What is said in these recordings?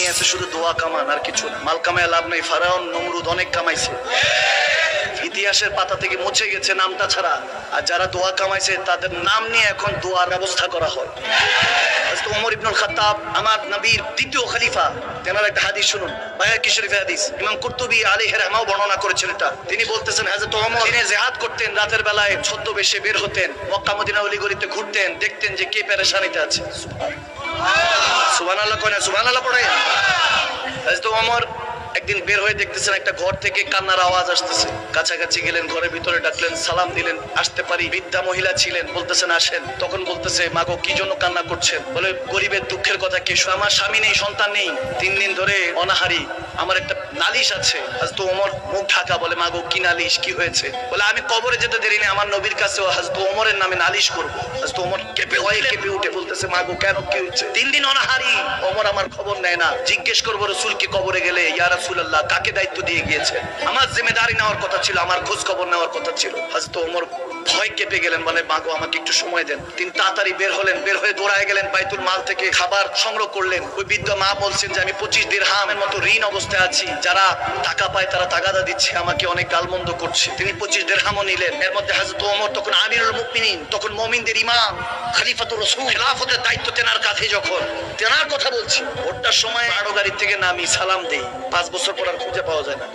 নিয়ে আছে, শুধু দোয়া কামান, আর কিছু না। মাল কামায় লাভ নেই, ফারাউন নমরুদ অনেক কামাইছে। ইতিহাসের পাতা থেকে মুছে গেছে নামটা ছাড়া। আর যারা দোয়া কামাইছে, তাদের নাম নিয়ে এখন দোয়ার ব্যবস্থা করা হয়। ওমর ইবনুল খাত্তাব, আমার নবীর দ্বিতীয় খলিফা। তেনার একটা হাদিস শুনুন। বায়াকি শরীফে হাদিস? ইমাম কুরতুবী আলাইহি রাহমাও বর্ণনা করেছেন এটা। তিনি বলতেছেন, হযরত ওমর দিনে জিহাদ করতেন, রাতের বেলায় ছদ্মবেশে বের হতেন, মক্কা মদিনা অলিগলিতে ঘুরতেন, দেখতেন যে কে পেরেশানিতে আছে। হযরত ওমর একদিন বের হয়ে দেখতেছেন একটা ঘর থেকে কান্নার আওয়াজ আসতেছে। কাছাকাছি গেলেন, ঘরের ভিতরে ডাকলেন, সালাম দিলেন, আসতে পারি, বৃদ্ধা মহিলা ছিলেন। আসেন। তখন বলতেছে কি জন্য কান্না করছেন? বলে, গরিবের দুঃখের কথা কি আমার স্বামী নেই, সন্তান নেই। তিন দিন ধরে অনাহারি, আমার একটা নালিশ আছে। হাজত ওমর মুখ ঢাকা বলে মাগো কি নালিশ? কি হয়েছে? বলে আমি কবরে যেতে দেরি নেই আমার নবীর কাছে হাজত ওমরের নামে নালিশ করব। হাজত ওমর কেঁপে হয় কেঁপে উঠে বলতেছে মাগো কেন? কি হয়েছে? তিন দিন অনাহারি। ওমর আমার খবর নেয় না। জিজ্ঞেস করব রসুলকে কবরে গেলে ইয়া রাসূলুল্লাহ কাকে দায়িত্ব দিয়ে গিয়েছেন আমার জিম্মেদারি নেওয়ার কথা ছিল আমার খোঁজ খবর নেওয়ার কথা ছিল। হাজত ওমর ভয় কেঁপে গেলেন বলে মাগো আমাকে একটু সময় দেন। তিনি তাড়াতাড়ি বের হলেন বের হয়ে দৌড়ায় গেলেন বাইতুল মাল থেকে খাবার সংগ্রহ করলেন। ওই বৃদ্ধ মা বলছেন যে আমি পঁচিশ দিরহামের মতো ঋণ অবস্থায় আছি। যারা টাকা পায়, তারা তাগাদা দিচ্ছে, আমাকে অনেক গালমন্দ করছে। তিনি পঁচিশ দেড়হামও নিলেন। এর মধ্যে হাজরত ওমর, তখন আমিরুল মুকমিনিন তখন মমিনদের ইমাম, খালিফাতুর রসুল, খেলাফতের দায়িত্ব তেনার কাঁধে যখন। তেনার কথা বলছি ভোটটার সময় আরও গাড়ি থেকে নামি, সালাম দেই। পাঁচ বছর পর আর খুঁজে পাওয়া যায় না।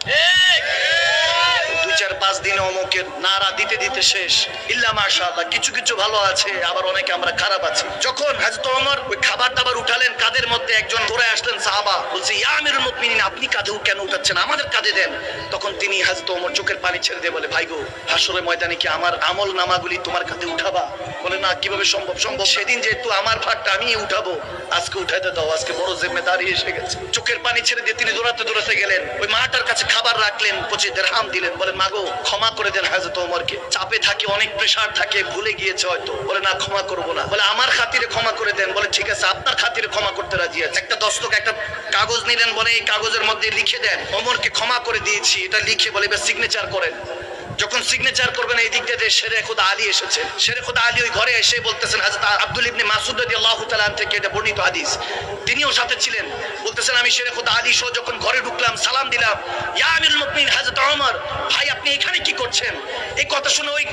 দিনে অমুকের নারা দিতে দিতে শেষ। ইল্লা মাশাআল্লাহ, কিছু কিছু ভালো আছে, আবার অনেকে আমরা খারাপ আছি। যখন হাজরত ওমর ওই খাবার দাবার উঠালেন, কাদের মধ্যে একজন দৌড়ে আসলেন সাহাবা, বলছে, ইয়া আমিরুল মুমিনিন, আপনি কাঁধে কেন উঠাচ্ছেন? আমাদের কাঁধে দেন। তখন তিনি হাজরত ওমর চোখের পানি ছেড়ে দিয়ে বলে, ভাই গো হাসরের ময়দানে কি আমার আমল নামাগুলি তোমার কাঁধে উঠাবা? বলে, না, কীভাবে সম্ভব? সম্ভব সেদিন যেহেতু আমার ভাগটা আমি উঠাবো, আজকে উঠাইতে দাও, আজকে বড় জিম্মেদারি এসে গেছে। চোখের পানি ছেড়ে দিয়ে তিনি দৌড়াতে দৌড়াতে গেলেন, ওই মাটার কাছে খাবার রাখলেন পচে দেড়হাম দিলেন, বলে মাগো ক্ষমা করে দেন হাজরত ওমরকে। চাপে থাকে, অনেক প্রেশার থাকে, ভুলে গিয়েছে হয়তো। বলে, না, ক্ষমা করব না। বলে, আমার খাতিরে ক্ষমা করে দেন। বলে, ঠিক আছে, আপনার খাতিরে ক্ষমা করতে রাজি আছে। একটা দস্তক, একটা কাগজ নিলেন বলে, এই কাগজের মধ্যে লিখে দেন, ওমরকে ক্ষমা করে দিয়েছি। এটা লিখে বলে, এবার সিগনেচার করেন। যখন সিগনেচার করবেন এই দিক দিয়ে শেরে খোদা আলী এসেছে। শেরে খোদা আলী ওই ঘরে এসে বলতেছেন, হাজরত আব্দুল ইবনে মাসুদ রদি আল্লাহ তালাম থেকে এটা বর্ণিত হাদিস। তিনিও সাথে ছিলেন। বলতেছেন, আমি শেরে খোদা আলী সহ যখন ঘরে ঢুকলাম, সালাম দিলাম, ইয়া আমিরুল মুকমিন হাজরত ওমর, ভাই, আপনি এখানে কি করছেন? এই কথা শুনে ওই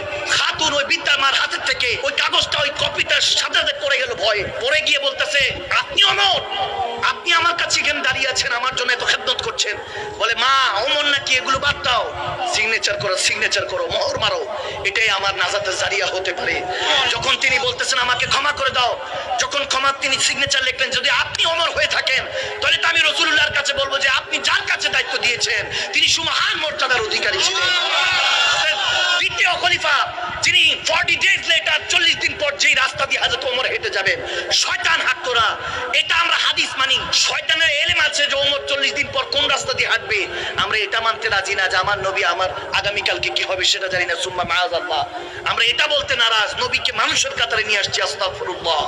বিদ্যা মার হাতের থেকে, ওই কাগজটা ওই কপিটা সাথে সাথে পড়ে গেল ভয়ে। পড়ে গিয়ে বলতেছে আপনি অমর আপনি আমার কাছে এখানে দাঁড়িয়ে আছেন, আমার জন্য এত খেদমত করছেন। বলে, মা অমর নাকি, এগুলো বাদ দাও। সিগনেচার করো সিগনেচার করো, মোহর মারো। এটাই আমার নাজাতের জারিয়া হতে পারে। যখন তিনি বলতেছেন, আমাকে ক্ষমা করে দাও। যখন ক্ষমা তিনি সিগনেচার লিখলেন, যদি আপনি অমর হয়ে থাকেন, তাহলে তো আমি রসুল্লাহর কাছে বলব যে, আপনি যার কাছে দায়িত্ব দিয়েছেন, তিনি সুমহান মর্যাদার অধিকারী ছিলেন। খলিফা, যিনি ফর্টি ডেজ লেটার চল্লিশ দিন পর যেই রাস্তা দিয়ে হাজরত ওমর হেঁটে যাবেন, শয়তান হাক্তরা এটা আমরা হাদিস মানি। শয়তানের এলেম আছে যে ওমর চল্লিশ দিন পর কোন রাস্তা দিয়ে হাঁটবে। আমরা এটা মানতে রাজি না যে আমার নবী আমার আগামীকালকে কি হবে সেটা জানি না। সুম্মা মায়াজ আল্লাহ আমরা এটা বলতে নারাজ। নবীকে মানুষের কাতারে নিয়ে আসছি, আস্তাগফিরুল্লাহ।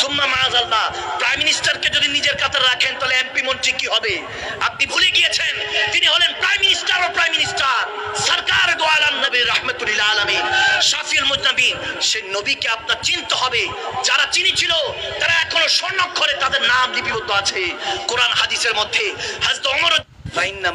সুম্মা মায়াজ আল্লাহ প্রাইম মিনিস্টারকে যদি নিজের কাতারে রাখেন, তাহলে এমপি মন্ত্রী কি হবে? আপনি ভুলে গিয়েছেন, তিনি হলেন প্রাইম মিনিস্টার ও প্রাইম মিনিস্টার সে নবীকে আপনার চিনতে হবে। যারা চিনি ছিল তারা এখনও স্বর্ণক্ষরে তাদের নাম লিপিবদ্ধ আছে। কোরআন হাদিসের মধ্যে হাজরত ওমর ফাইন্না